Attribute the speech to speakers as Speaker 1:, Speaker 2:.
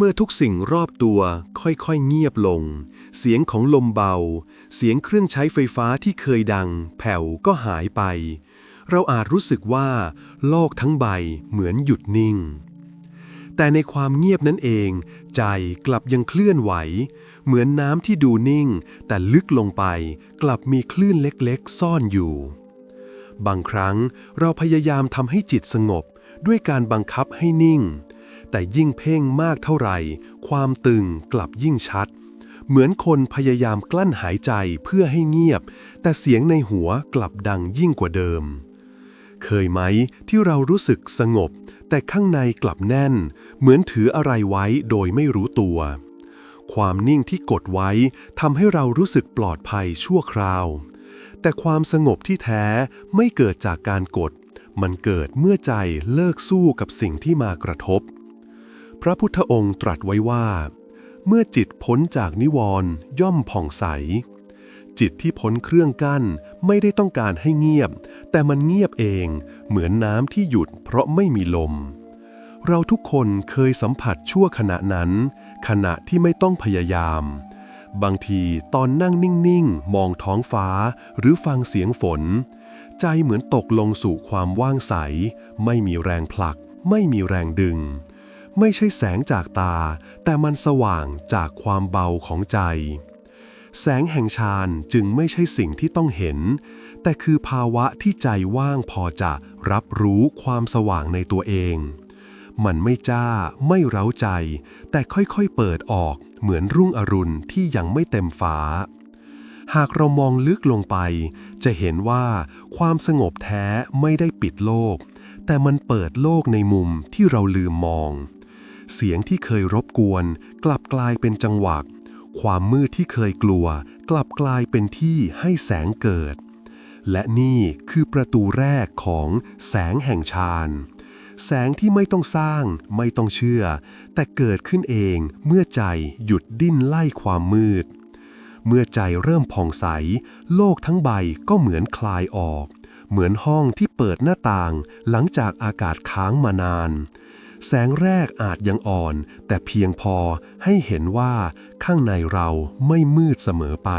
Speaker 1: เมื่อทุกสิ่งรอบตัวค่อยๆเงียบลง เสียงของลมเบา เสียงเครื่องใช้ไฟฟ้าที่เคยดัง แผ่วก็หายไป เราอาจรู้สึกว่า โลกทั้งใบเหมือนหยุดนิ่ง แต่ในความเงียบนั้นเอง ใจกลับยังเคลื่อนไหว เหมือนน้ำที่ดูนิ่ง แต่ลึกลงไปกลับมีคลื่นเล็กๆ ซ่อนอยู่ บางครั้งเราพยายามทำให้จิตสงบด้วยการบังคับให้นิ่ง แต่ยิ่งเพ่งมากเท่าไหร่ ความตึงกลับยิ่งชัด เหมือนคนพยายามกลั้นหายใจเพื่อให้เงียบ แต่เสียงในหัวกลับดังยิ่งกว่าเดิม เคยไหมที่เรารู้สึกสงบ แต่ข้างในกลับแน่น เหมือนถืออะไรไว้โดยไม่รู้ตัว ความนิ่งที่กดไว้ทำให้เรารู้สึกปลอดภัยชั่วคราว แต่ความสงบที่แท้ไม่เกิดจากการกดมันเกิดเมื่อใจเลิกสู้กับสิ่งที่มากระทบ พระพุทธองค์ตรัสไว้ว่า เมื่อจิตพ้นจากนิวรณ์ย่อมผ่องใส จิตที่พ้นเครื่องกั้นไม่ได้ต้องการให้เงียบ แต่มันเงียบเองเหมือนน้ำที่หยุดเพราะไม่มีลม เราทุกคนเคยสัมผัสชั่วขณะนั้น ขณะที่ไม่ต้องพยายาม บางทีตอนนั่งนิ่งๆ มองท้องฟ้าหรือฟังเสียงฝน ใจเหมือนตกลงสู่ความว่างใส ไม่มีแรงผลัก ไม่มีแรงดึง ไม่ใช่แสงจากตา แต่มันสว่างจากความเบาของใจ แสงแห่งฌานจึงไม่ใช่สิ่งที่ต้องเห็น แต่คือภาวะที่ใจว่างพอจะรับรู้ความสว่างในตัวเอง มันไม่จ้าไม่เร้าใจ แต่ค่อยๆเปิดออกเหมือนรุ่งอรุณที่ยังไม่เต็มฟ้าหากเรามองลึกลงไป จะเห็นว่าความสงบแท้ไม่ได้ปิดโลก แต่มันเปิดโลกในมุมที่เราลืมมอง เสียงที่เคยรบกวน กลับกลายเป็นจังหวะ ความมืดที่เคยกลัว กลับกลายเป็นที่ให้แสงเกิด และนี่คือประตูแรกของแสงแห่งฌานแสงที่ไม่ต้องสร้าง ไม่ต้องเชื่อ แต่เกิดขึ้นเองเมื่อใจหยุดดิ้นไล่ความมืด เมื่อใจเริ่มผ่องใส โลกทั้งใบก็เหมือนคลายออก เหมือนห้องที่เปิดหน้าต่าง หลังจากอากาศค้างมานาน แสงแรกอาจยังอ่อน แต่เพียงพอให้เห็นว่าข้างในเราไม่มืดเสมอไป